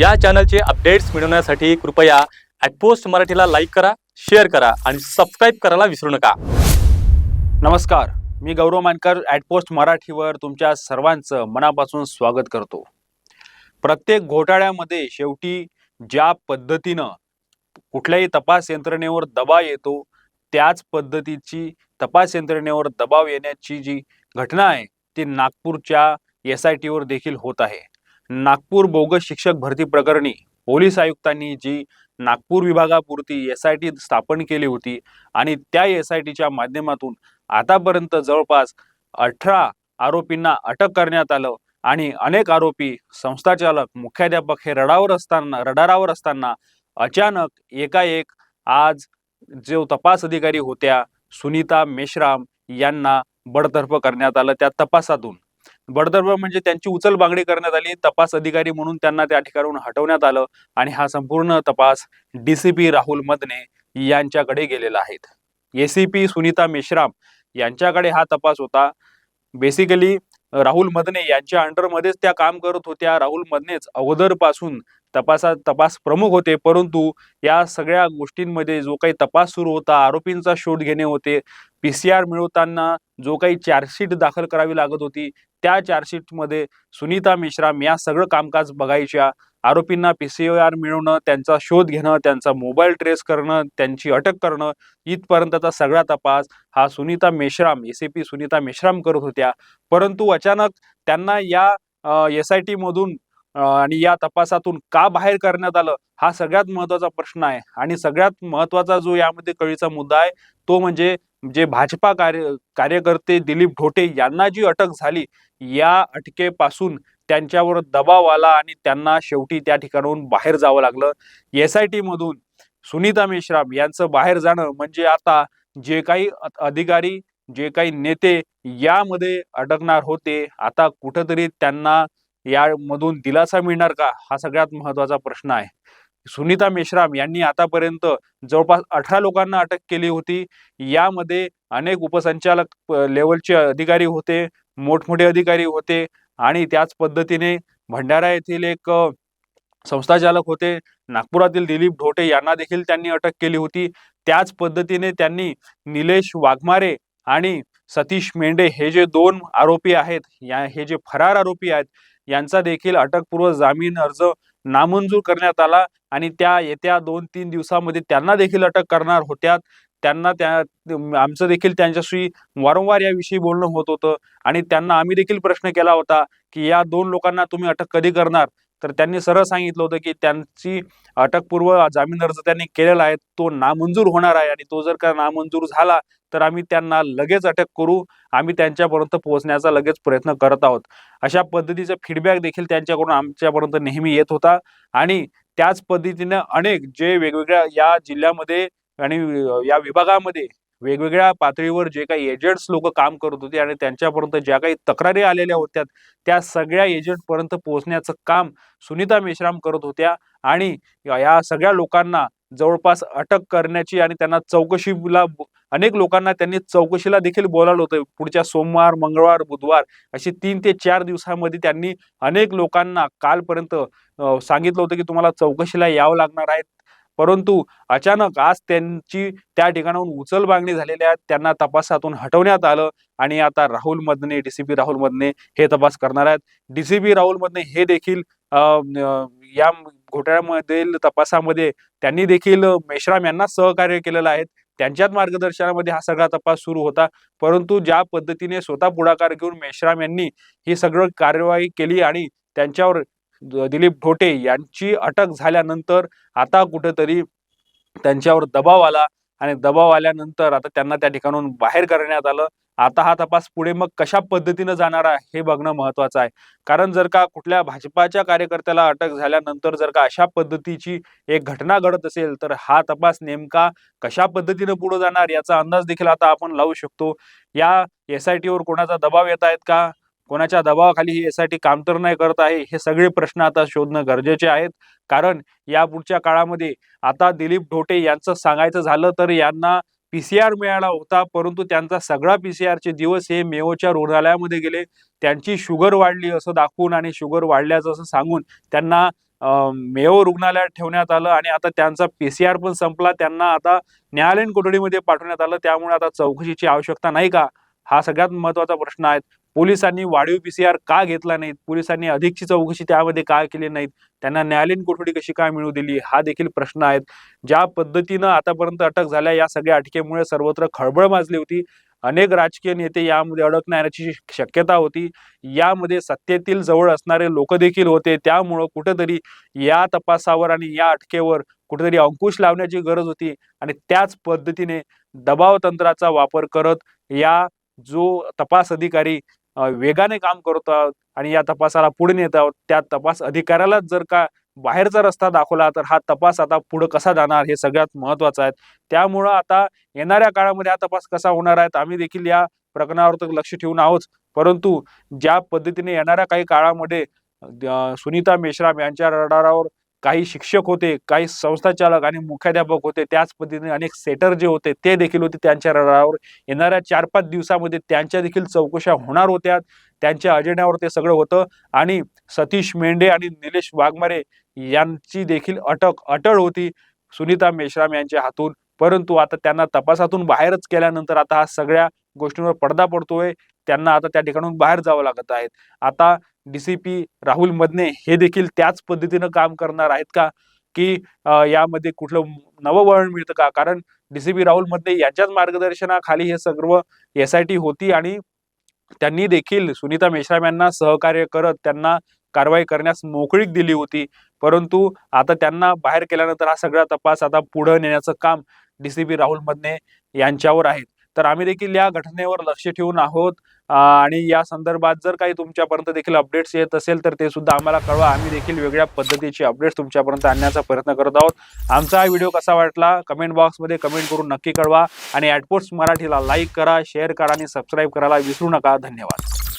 या चॅनलचे अपडेट्स मिळवण्यासाठी कृपया ॲटपोस्ट मराठीला लाईक करा शेअर करा आणि सबस्क्राईब करायला विसरू नका. नमस्कार मी गौरव मानकर ॲटपोस्ट मराठीवर तुमच्या सर्वांचं मनापासून स्वागत करतो. प्रत्येक घोटाळ्यामध्ये शेवटी ज्या पद्धतीनं कुठल्याही तपास यंत्रणेवर दबाव येतो त्याच पद्धतीची तपास यंत्रणेवर दबाव येण्याची जी घटना आहे ती नागपूरच्या एस आय टीवर देखील होत आहे. नागपूर बोगस शिक्षक भरती प्रकरणी पोलीस आयुक्तांनी जी नागपूर विभागापुरती एस आय टी स्थापन केली होती आणि त्या एस आय टीच्या माध्यमातून आतापर्यंत जवळपास अठरा आरोपींना अटक करण्यात आलं आणि अनेक आरोपी संस्थाचालक मुख्याध्यापक हे रडावर असताना रडारावर असताना अचानक एकाएक आज जो तपास अधिकारी होत्या सुनीता मेश्राम यांना बडतर्फ करण्यात आलं त्या तपासातून. बडतर्फ म्हणजे त्यांची उचलबांगडी करण्यात आली. तपास अधिकारी म्हणून त्यांना त्या ठिकाणून हटवण्यात आलं आणि हा संपूर्ण तपास डीसीपी राहुल मदने यांच्याकडे गेलेला आहे. एसीपी सुनीता मेश्राम यांच्याकडे हा तपास होता. बेसिकली राहुल मदने यांच्या अंडरमध्येच त्या काम करत होत्या. राहुल मदनेच अगोदरपासून तपासा तपास प्रमुख होते. परंतु या सगळ्या गोष्टींमध्ये जो काही तपास सुरू होता आरोपींचा शोध घेणे होते पी सी आर मिळवताना जो काही चार्जशीट दाखल करावी लागत होती त्या चार्जशीटमध्ये सुनीता मेश्राम या सगळं कामकाज बघायच्या. आरोपींना पी सी आर मिळवणं त्यांचा शोध घेणं त्यांचा मोबाईल ट्रेस करणं त्यांची अटक करणं इथपर्यंतचा सगळा तपास हा सुनीता मेश्राम एस पी सुनीता मेश्राम करत होत्या. परंतु अचानक त्यांना या एस आय टी मधून आणि या तपासातून का बाहेर करण्यात आलं हा सगळ्यात महत्त्वाचा प्रश्न आहे. आणि सगळ्यात महत्त्वाचा जो यामध्ये कळीचा मुद्दा आहे तो म्हणजे जे भाजपा कार्य कार्यकर्ते दिलीप ढोटे यांना जी अटक झाली या अटकेपासून त्यांच्यावर दबाव आला आणि त्यांना शेवटी त्या ठिकाणाहून बाहेर जावं लागलं. एस आय टी मधून सुनीता मेश्राम यांचं बाहेर जाणं म्हणजे आता जे काही अधिकारी जे काही नेते यामध्ये अडकणार होते आता कुठंतरी त्यांना यामधून दिलासा मिळणार का? हा सगळ्यात महत्त्वाचा प्रश्न आहे. सुनीता मेश्राम यांनी आतापर्यंत जवळपास अठरा लोकांना अटक केली होती. यामध्ये अनेक उपसंचालक लेवलचे अधिकारी होते मोठमोठे अधिकारी होते आणि त्याच पद्धतीने भंडारा येथील एक संस्थाचालक होते. नागपुरातील दिलीप ढोटे यांना देखील त्यांनी अटक केली होती. त्याच पद्धतीने त्यांनी निलेश वाघमारे आणि सतीश मेंढे हे जे दोन आरोपी आहेत या हे जे फरार आरोपी आहेत यांचा देखील अटकपूर्व जामीन अर्ज नामंजूर करण्यात आला आणि त्या येत्या दोन तीन दिवसामध्ये त्यांना देखील अटक करणार होत्या त्यांना त्या आमचं देखील त्यांच्याशी वारंवार याविषयी बोलणं होत होतं आणि त्यांना आम्ही देखील प्रश्न केला होता की या दोन लोकांना तुम्ही अटक कधी करणार? तर त्यांनी सरळ सांगितलं होतं की त्यांची अटकपूर्व जामीन अर्ज त्यांनी केलेला आहे तो नामंजूर होणार आहे आणि तो जर का नामंजूर झाला तर आम्ही त्यांना लगेच अटक करू आम्ही त्यांच्यापर्यंत पोहोचण्याचा लगेच प्रयत्न करत आहोत. अशा पद्धतीचा फीडबॅक देखील त्यांच्याकडून आमच्यापर्यंत नेहमी येत होता आणि त्याच पद्धतीनं अनेक जे वेगवेगळ्या या जिल्ह्यामध्ये आणि या विभागामध्ये वेगवेगळ्या पातळीवर जे काही एजंट्स लोक काम करत होते आणि त्यांच्यापर्यंत ज्या काही तक्रारी आलेल्या होत्या त्या सगळ्या एजंटपर्यंत पोहोचण्याचं काम सुनीता मेश्राम करत होत्या आणि या सगळ्या लोकांना जवळपास अटक करण्याची आणि त्यांना चौकशीला अनेक लोकांना त्यांनी चौकशीला देखील बोलावलं होतं. पुढच्या सोमवार मंगळवार बुधवार अशी तीन ते चार दिवसामध्ये त्यांनी अनेक लोकांना कालपर्यंत सांगितलं होतं की तुम्हाला चौकशीला यावं लागणार आहे. परंतु अचानक आज त्यांची त्या ठिकाणाहून उचलबांगणी झालेली आहे. त्यांना तपासातून हटवण्यात आलं आणि आता राहुल मदने डीसीपी राहुल मदने हे तपास करणार आहेत. डीसीपी राहुल मदने हे देखील या घोटाळ्यामधील तपासामध्ये त्यांनी देखील मेश्राम यांना सहकार्य केलेलं आहे. त्यांच्याच मार्गदर्शनामध्ये हा सगळा तपास सुरू होता. परंतु ज्या पद्धतीने स्वतः पुढाकार घेऊन मेश्राम यांनी ही सगळं कार्यवाही केली आणि त्यांच्यावर दिलीप ढोटे यांची अटक झाल्यानंतर आता कुठेतरी त्यांच्यावर दबाव आला आणि दबाव आल्यानंतर आता त्यांना त्या ठिकाणून बाहेर करण्यात आलं. आता हा तपास पुढे मग कशा पद्धतीनं जाणार आहे हे बघणं महत्वाचं आहे. कारण जर का कुठल्या भाजपाच्या कार्यकर्त्याला अटक झाल्यानंतर जर का अशा पद्धतीची एक घटना घडत असेल तर हा तपास नेमका कशा पद्धतीनं पुढे जाणार याचा अंदाज देखील आता आपण लावू शकतो. या एस आय टीवर कोणाचा दबाव येत आहेत का? कोणाच्या दबावाखाली ही एस आय टी काम तर नाही करत आहे? हे सगळे प्रश्न आता शोधणं गरजेचे आहेत. कारण या पुढच्या काळामध्ये आता दिलीप ढोटे यांचं सांगायचं झालं तर यांना पीसीआर मिळाला होता परंतु त्यांचा सगळा पीसीआरचे दिवस हे मेओच्या रुग्णालयामध्ये गेले. त्यांची शुगर वाढली असं दाखवून आणि शुगर वाढल्याचं असं सांगून त्यांना अं, मेयो रुग्णालयात ठेवण्यात आलं आणि आता त्यांचा पीसीआर पण संपला. त्यांना आता न्यायालयीन कोठडीमध्ये पाठवण्यात आलं. त्यामुळे आता चौकशीची आवश्यकता नाही का? हा सगळ्यात महत्त्वाचा प्रश्न आहे. पोलिसांनी वाढीव पीसीआर का घेतला नाहीत? पोलिसांनी अधिकची चौकशी त्यामध्ये का केली नाहीत? त्यांना न्यायालयीन कोठडी कशी काय मिळू दिली? हा देखील प्रश्न आहेत. ज्या पद्धतीनं आतापर्यंत अटक झाल्या या सगळ्या अटकेमुळे सर्वत्र खळबळ माजली होती. अनेक राजकीय नेते यामध्ये अडकण्याची शक्यता होती. यामध्ये सत्तेतील जवळ असणारे लोक देखील होते. त्यामुळं कुठेतरी या तपासावर आणि या अटकेवर कुठेतरी अंकुश लावण्याची गरज होती. आणि त्याच पद्धतीने दबाव तंत्राचा वापर करत या जो तपास अधिकारी वेगाने काम करत आहोत आणि या तपासाला पुढे नेत आहोत त्या तपास अधिकाऱ्यालाच जर का बाहेरचा रस्ता दाखवला तर हा तपास आता पुढे कसा जाणार हे सगळ्यात महत्वाचं आहे. त्यामुळं आता येणाऱ्या काळामध्ये हा तपास कसा होणार आहे आम्ही देखील या प्रकरणावर तर लक्ष ठेवून आहोत. परंतु ज्या पद्धतीने येणाऱ्या काही काळामध्ये सुनीता मेश्राम यांच्या रडारावर काही शिक्षक होते काही संस्थाचालक आणि मुख्याध्यापक होते. त्याच पद्धतीने अनेक सेटर जे होते ते देखील होते त्यांच्या रडारावर. येणाऱ्या चार पाच दिवसामध्ये त्यांच्या देखील चौकशा होणार होत्या. त्यांच्या अजेंड्यावर ते सगळं होतं. आणि सतीश मेंढे आणि निलेश वाघमारे यांची देखील अटक अटळ होती सुनीता मेश्राम यांच्या हातून. परंतु आता त्यांना तपासातून बाहेरच केल्यानंतर आता हा सगळ्या गोष्टींवर पडदा पडतोय. त्यांना आता त्या ठिकाणून बाहेर जावं लागत आहेत आता डीसीपी राहुल मदने हे देखील त्याच पद्धतीनं काम करणार आहेत का? की यामध्ये कुठलं नवं वळण मिळतं का? कारण डीसीपी राहुल मदने यांच्याच मार्गदर्शनाखाली हे सर्व एस आय टी होती आणि त्यांनी देखील सुनीता मेश्राम यांना सहकार्य करत त्यांना कारवाई करण्यास मोकळीक दिली होती. परंतु आता त्यांना बाहेर केल्यानंतर हा सगळा तपास आता पुढे नेण्याचं काम डीसीपी राहुल मदने यांच्यावर आहे. तर आम्ही देखील या घटनेवर लक्ष ठेवून आहोत. आणि या संदर्भात जर काही तुमच्यापर्यंत देखील अपडेट्स येत असेल तर ते सुद्धा आम्हाला कळवा. आम्ही देखील वेगळ्या पद्धतीचे अपडेट्स तुमच्यापर्यंत आणण्याचा प्रयत्न करत आहोत. आमचा हा व्हिडिओ कसा वाटला? कमेंट बॉक्समध्ये कमेंट करून नक्की कळवा. आणि ॲडपोर्ट्स मराठीला लाईक करा शेअर करा आणि सबस्क्राईब करायला विसरू नका. धन्यवाद.